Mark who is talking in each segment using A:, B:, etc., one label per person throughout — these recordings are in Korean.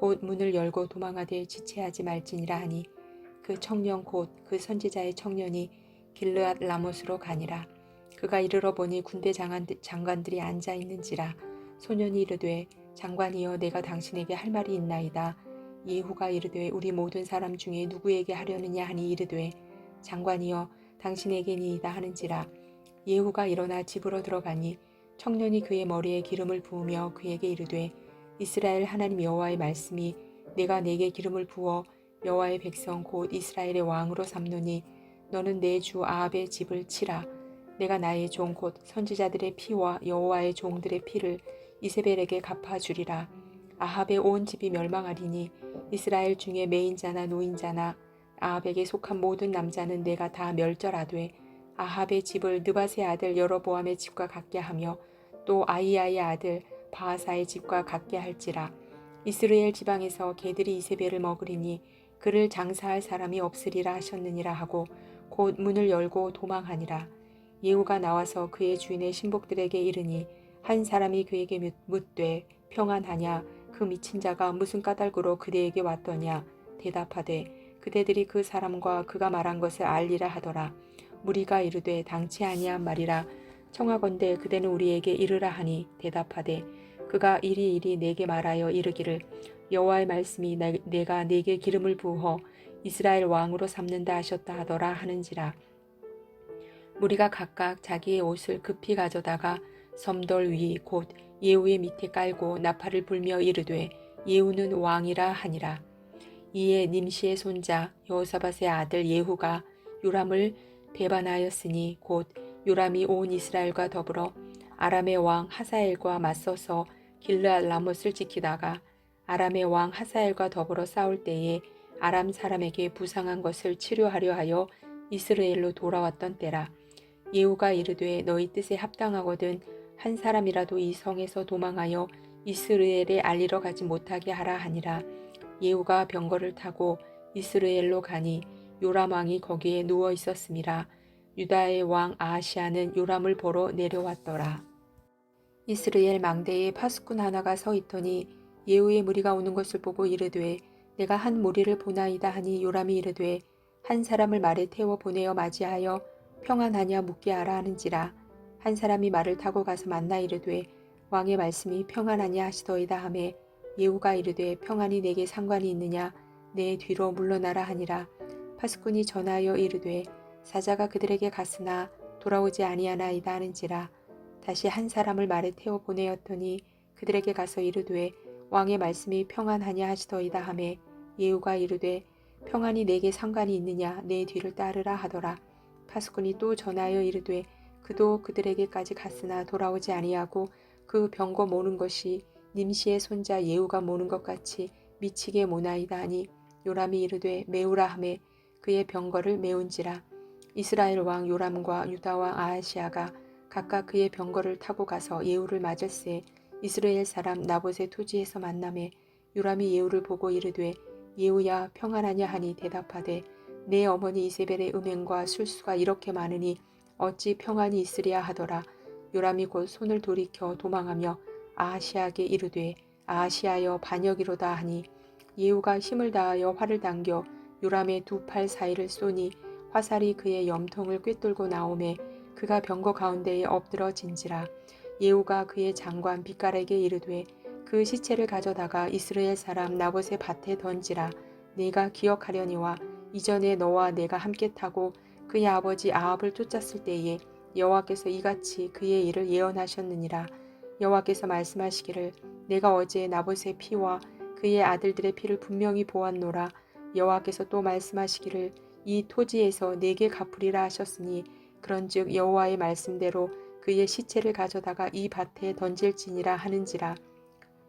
A: 곧 문을 열고 도망하되 지체하지 말지니라 하니 그 청년 곧 그 선지자의 청년이 길르앗 라못으로 가니라. 그가 이르러 보니 군대 장관들이 앉아 있는지라 소년이 이르되 장관이여 내가 당신에게 할 말이 있나이다. 예후가 이르되 우리 모든 사람 중에 누구에게 하려느냐 하니 이르되 장관이여 당신에게니이다 하는지라. 예후가 일어나 집으로 들어가니 청년이 그의 머리에 기름을 부으며 그에게 이르되 이스라엘 하나님 여호와의 말씀이 내가 내게 기름을 부어 여호와의 백성 곧 이스라엘의 왕으로 삼노니 너는 내 주 아합의 집을 치라. 내가 나의 종 곧 선지자들의 피와 여호와의 종들의 피를 이세벨에게 갚아 주리라. 아합의 온 집이 멸망하리니 이스라엘 중에 매인자나 노인자나 아합에게 속한 모든 남자는 내가 다 멸절하되 아합의 집을 느바세 아들 여로보암의 집과 같게 하며 또 아이야의 아들 바하사의 집과 같게 할지라. 이스라엘 지방에서 개들이 이세벨을 먹으리니 그를 장사할 사람이 없으리라 하셨느니라 하고 곧 문을 열고 도망하니라. 예후가 나와서 그의 주인의 신복들에게 이르니 한 사람이 그에게 묻되 평안하냐? 그 미친 자가 무슨 까닭으로 그대에게 왔더냐? 대답하되 그대들이 그 사람과 그가 말한 것을 알리라 하더라. 무리가 이르되 당치 아니한 말이라. 청하건대 그대는 우리에게 이르라 하니 대답하되 그가 이리 이리 내게 말하여 이르기를 여호와의 말씀이 내가 내게 기름을 부어 이스라엘 왕으로 삼는다 하셨다 하더라 하는지라. 무리가 각각 자기의 옷을 급히 가져다가 섬돌 위 곧 예후의 밑에 깔고 나팔을 불며 이르되 예후는 왕이라 하니라. 이에 님시의 손자 여호사밧의 아들 예후가 요람을 배반하였으니 곧 요람이 온 이스라엘과 더불어 아람의 왕 하사엘과 맞서서 길르앗 라못을 지키다가 아람의 왕 하사엘과 더불어 싸울 때에 아람 사람에게 부상한 것을 치료하려 하여 이스라엘로 돌아왔던 때라 예후가 이르되 너희 뜻에 합당하거든 한 사람이라도 이 성에서 도망하여 이스라엘에 알리러 가지 못하게 하라 하니라 예후가 병거를 타고 이스라엘로 가니 요람 왕이 거기에 누워 있었음이라 유다의 왕 아하시아는 요람을 보러 내려왔더라. 이스라엘 망대에 파수꾼 하나가 서 있더니 예후의 무리가 오는 것을 보고 이르되 내가 한 무리를 보나이다 하니 요람이 이르되 한 사람을 말에 태워 보내어 맞이하여 평안하냐 묻게 하라 하는지라. 한 사람이 말을 타고 가서 만나 이르되 왕의 말씀이 평안하냐 하시더이다 하매 예후가 이르되 평안이 내게 상관이 있느냐? 내 뒤로 물러나라 하니라. 파수꾼이 전하여 이르되 사자가 그들에게 갔으나 돌아오지 아니하나이다 하는지라 다시 한 사람을 말에 태워 보내었더니 그들에게 가서 이르되 왕의 말씀이 평안하냐 하시더이다 하매 예후가 이르되 평안이 내게 상관이 있느냐 내 뒤를 따르라 하더라. 파수꾼이 또 전하여 이르되 그도 그들에게까지 갔으나 돌아오지 아니하고 그 병거 모는 것이 님시의 손자 예후가 모는 것 같이 미치게 모나이다 하니 요람이 이르되 메우라 하매 그의 병거를 메운지라. 이스라엘 왕 요람과 유다 왕 아하시아가 각각 그의 병거를 타고 가서 예후를 맞을세 이스라엘 사람 나봇의 토지에서 만남에 요람이 예후를 보고 이르되 예후야 평안하냐 하니 대답하되 내 어머니 이세벨의 음행과 술수가 이렇게 많으니 어찌 평안이 있으랴 하더라. 요람이 곧 손을 돌이켜 도망하며 아하시아에게 이르되 아하시아여 반역이로다 하니 예후가 힘을 다하여 활을 당겨 요람의 두 팔 사이를 쏘니 화살이 그의 염통을 꿰뚫고 나오매 그가 병거 가운데에 엎드러진지라 예후가 그의 장관 빛깔에게 이르되 그 시체를 가져다가 이스라엘 사람 나봇의 밭에 던지라 내가 기억하려니와 이전에 너와 내가 함께 타고 그의 아버지 아합을 쫓았을 때에 여호와께서 이같이 그의 일을 예언하셨느니라. 여호와께서 말씀하시기를 내가 어제 나봇의 피와 그의 아들들의 피를 분명히 보았노라. 여호와께서 또 말씀하시기를 이 토지에서 내게 갚으리라 하셨으니 그런즉 여호와의 말씀대로 그의 시체를 가져다가 이 밭에 던질지니라 하는지라.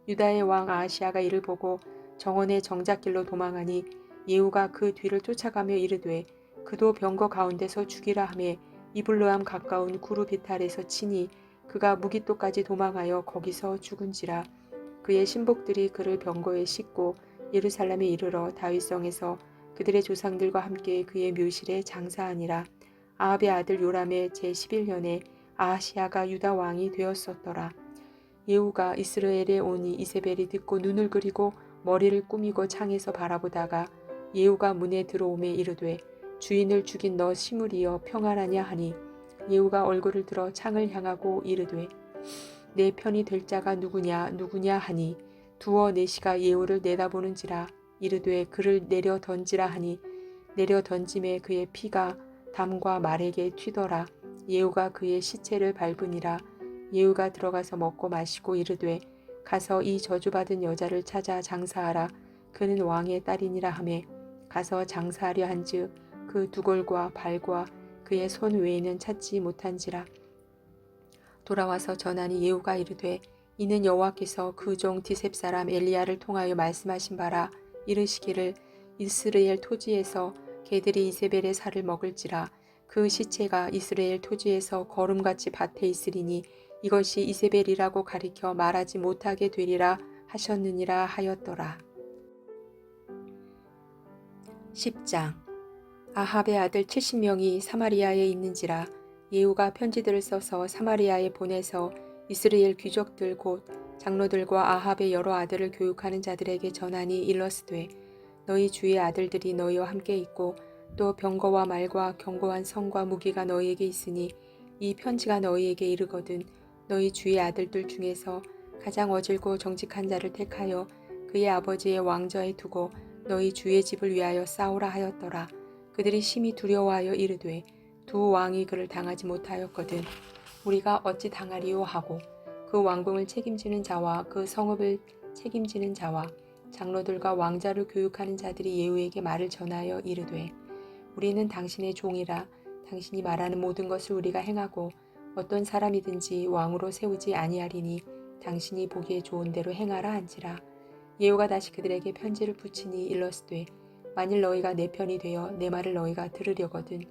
A: 유다의 왕 아하시아가 이를 보고 정원의 정작길로 도망하니 예후가 그 뒤를 쫓아가며 이르되 그도 병거 가운데서 죽이라 하매 이블로암 가까운 구루 비탈에서 치니 그가 무기토까지 도망하여 거기서 죽은지라. 그의 신복들이 그를 병거에 싣고 예루살렘에 이르러 다윗성에서 그들의 조상들과 함께 그의 묘실에 장사하니라 아합의 아들 요람의 제11년에 아하시아가 유다 왕이 되었었더라. 예후가 이스라엘에 오니 이세벨이 듣고 눈을 그리고 머리를 꾸미고 창에서 바라보다가 예후가 문에 들어오매 이르되 주인을 죽인 너 시므리여 평안하냐 하니 예후가 얼굴을 들어 창을 향하고 이르되 내 편이 될 자가 누구냐 누구냐 하니 두어 내시가 예후를 내다보는지라. 이르되 그를 내려 던지라 하니 내려 던짐에 그의 피가 담과 말에게 튀더라. 예후가 그의 시체를 밟으니라. 예후가 들어가서 먹고 마시고 이르되 가서 이 저주받은 여자를 찾아 장사하라. 그는 왕의 딸이니라 하매 가서 장사하려 한즉 그 두골과 발과 그의 손 외에는 찾지 못한지라. 돌아와서 전하니 예후가 이르되 이는 여호와께서 그 종 디셉 사람 엘리야를 통하여 말씀하신 바라. 이르시기를 이스라엘 토지에서 개들이 이세벨의 살을 먹을지라. 그 시체가 이스라엘 토지에서 거름같이 밭에 있으리니 이것이 이세벨이라고 가리켜 말하지 못하게 되리라 하셨느니라 하였더라. 10장. 아합의 아들 70명이 사마리아에 있는지라. 예후가 편지들을 써서 사마리아에 보내서 이스라엘 귀족들 곧 장로들과 아합의 여러 아들을 교육하는 자들에게 전하니 일러스되 너희 주의 아들들이 너희와 함께 있고 또 병거와 말과 견고한 성과 무기가 너희에게 있으니 이 편지가 너희에게 이르거든 너희 주의 아들들 중에서 가장 어질고 정직한 자를 택하여 그의 아버지의 왕좌에 두고 너희 주의 집을 위하여 싸우라 하였더라. 그들이 심히 두려워하여 이르되 두 왕이 그를 당하지 못하였거든. 우리가 어찌 당하리요 하고 그 왕궁을 책임지는 자와 그 성읍을 책임지는 자와 장로들과 왕자를 교육하는 자들이 예후에게 말을 전하여 이르되 우리는 당신의 종이라 당신이 말하는 모든 것을 우리가 행하고 어떤 사람이든지 왕으로 세우지 아니하리니 당신이 보기에 좋은 대로 행하라 한지라 예후가 다시 그들에게 편지를 붙이니 일러스되 만일 너희가 내 편이 되어 내 말을 너희가 들으려거든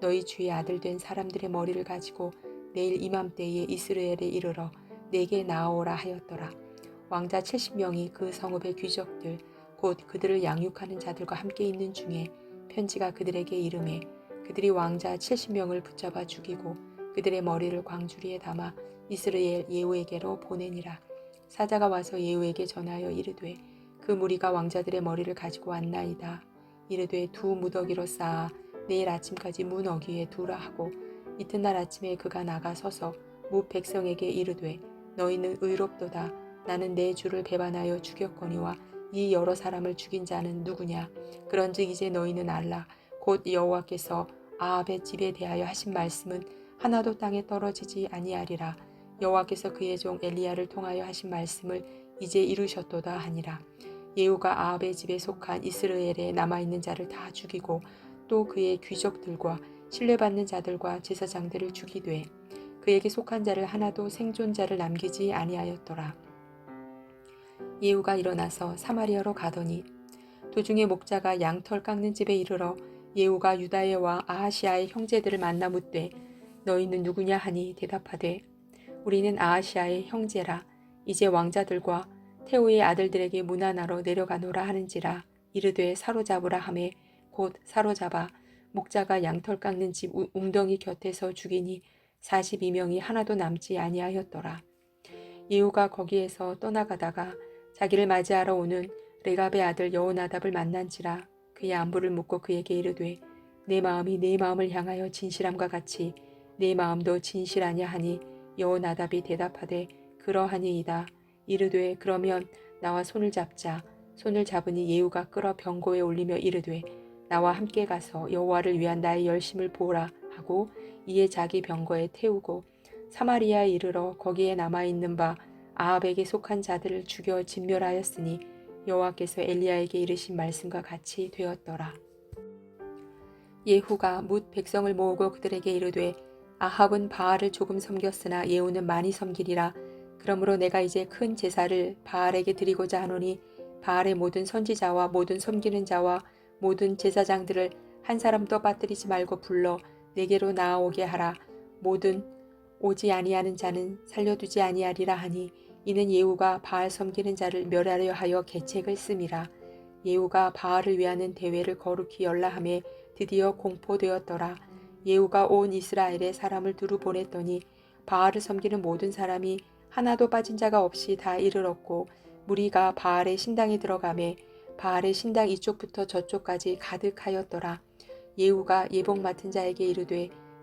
A: 너희 주의 아들 된 사람들의 머리를 가지고 내일 이맘때에 이스라엘에 이르러 내게 나아오라 하였더라. 왕자 70명이 그 성읍의 귀족들 곧 그들을 양육하는 자들과 함께 있는 중에 편지가 그들에게 이름해 그들이 왕자 70명을 붙잡아 죽이고 그들의 머리를 광주리에 담아 이스라엘 예후에게로 보내니라. 사자가 와서 예후에게 전하여 이르되 그 무리가 왕자들의 머리를 가지고 왔나이다. 이르되 두 무더기로 쌓아 내일 아침까지 문 어귀에 두라 하고 이튿날 아침에 그가 나가 서서 무 백성에게 이르되 너희는 의롭도다 나는 내 주를 배반하여 죽였거니와 이 여러 사람을 죽인 자는 누구냐? 그런즉 이제 너희는 알라. 곧 여호와께서 아합의 집에 대하여 하신 말씀은 하나도 땅에 떨어지지 아니하리라. 여호와께서 그의 종 엘리야를 통하여 하신 말씀을 이제 이루셨도다 하니라. 예후가 아합의 집에 속한 이스라엘에 남아 있는 자를 다 죽이고 또 그의 귀족들과 신뢰받는 자들과 제사장들을 죽이되 그에게 속한 자를 하나도 생존자를 남기지 아니하였더라. 예후가 일어나서 사마리아로 가더니 도중에 목자가 양털 깎는 집에 이르러 예후가 유다의 왕 아하시아의 형제들을 만나 묻되 너희는 누구냐? 하니 대답하되 우리는 아하시아의 형제라. 이제 왕자들과 태우의 아들들에게 문하나로 내려가노라 하는지라. 이르되 사로잡으라 하매 곧 사로잡아 목자가 양털 깎는 집 우- 웅덩이 곁에서 죽이니 42명이 하나도 남지 아니하였더라. 예후가 거기에서 떠나가다가 자기를 맞이하러 오는 레갑의 아들 여호나답을 만난지라 그의 안부를 묻고 그에게 이르되 내 마음이 내 마음을 향하여 진실함과 같이 내 마음도 진실하냐 하니 여호나답이 대답하되 그러하니이다. 이르되 그러면 나와 손을 잡자. 손을 잡으니 예후가 끌어 병고에 올리며 이르되 나와 함께 가서 여호와를 위한 나의 열심을 보라 하고 이에 자기 병거에 태우고 사마리아에 이르러 거기에 남아 있는 바 아합에게 속한 자들을 죽여 진멸하였으니 여호와께서 엘리야에게 이르신 말씀과 같이 되었더라. 예후가 뭇 백성을 모으고 그들에게 이르되 아합은 바알을 조금 섬겼으나 예후는 많이 섬기리라. 그러므로 내가 이제 큰 제사를 바알에게 드리고자 하노니 바알의 모든 선지자와 모든 섬기는 자와 모든 제사장들을 한 사람도 빠뜨리지 말고 불러 내게로 나아오게 하라. 모든 오지 아니하는 자는 살려두지 아니하리라 하니 이는 예후가 바알 섬기는 자를 멸하려 하여 계책을 씀이라. 예후가 바알을 위하는 대회를 거룩히 열라함에 드디어 공포되었더라. 예후가 온 이스라엘에 사람을 두루 보냈더니 바알을 섬기는 모든 사람이 하나도 빠진 자가 없이 다 이르렀고 무리가 바알의 신당에 들어가매 바알의 신당 이쪽부터 저쪽까지 가득하였더라. 예후가 예복 맡은 자에게 이르되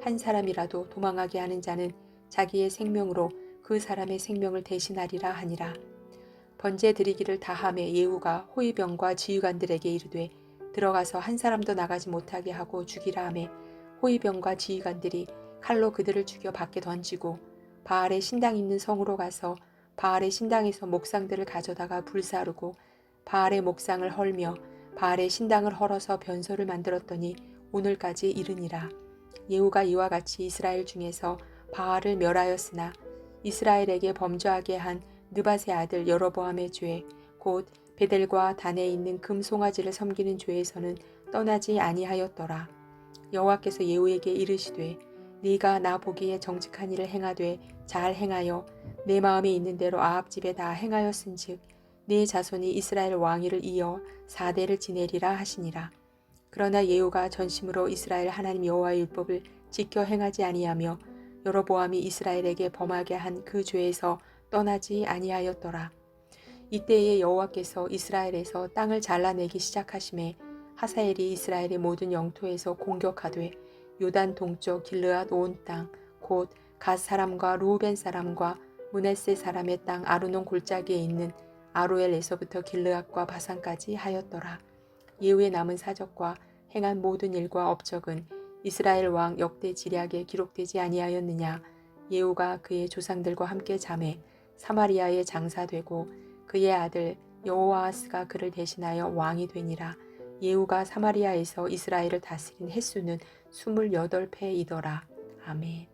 A: 한 사람이라도 도망하게 하는 자는 자기의 생명으로 그 사람의 생명을 대신하리라 하니라. 번제 드리기를 다함에 예후가 호위병과 지휘관들에게 이르되 들어가서 한 사람도 나가지 못하게 하고 죽이라 하매 호위병과 지휘관들이 칼로 그들을 죽여 밖에 던지고 바알의 신당 있는 성으로 가서 바알의 신당에서 목상들을 가져다가 불사르고 바알의 목상을 헐며 바알의 신당을 헐어서 변소를 만들었더니 오늘까지 이르니라. 예후가 이와 같이 이스라엘 중에서 바알을 멸하였으나 이스라엘에게 범죄하게 한 느바세 아들 여로보암의 죄, 곧 베델과 단에 있는 금 송아지를 섬기는 죄에서는 떠나지 아니하였더라. 여호와께서 예후에게 이르시되 네가 나 보기에 정직한 일을 행하되 잘 행하여 내 마음에 있는 대로 아합 집에 다 행하였은즉 네 자손이 이스라엘 왕위를 이어 사대를 지내리라 하시니라. 그러나 예후가 전심으로 이스라엘 하나님 여호와의 율법을 지켜 행하지 아니하며 여로보암이 이스라엘에게 범하게 한 그 죄에서 떠나지 아니하였더라. 이때에 여호와께서 이스라엘에서 땅을 잘라내기 시작하심에 하사엘이 이스라엘의 모든 영토에서 공격하되 요단 동쪽 길르앗 온 땅 곧 갓 사람과 루벤 사람과 문에세 사람의 땅 아르논 골짜기에 있는 아로엘에서부터 길르앗과 바산까지 하였더라. 예후의 남은 사적과 행한 모든 일과 업적은 이스라엘 왕 역대 지략에 기록되지 아니하였느냐. 예후가 그의 조상들과 함께 잠에 사마리아에 장사되고 그의 아들 여호아스가 그를 대신하여 왕이 되니라. 예후가 사마리아에서 이스라엘을 다스린 횟수는 28패이더라. 아멘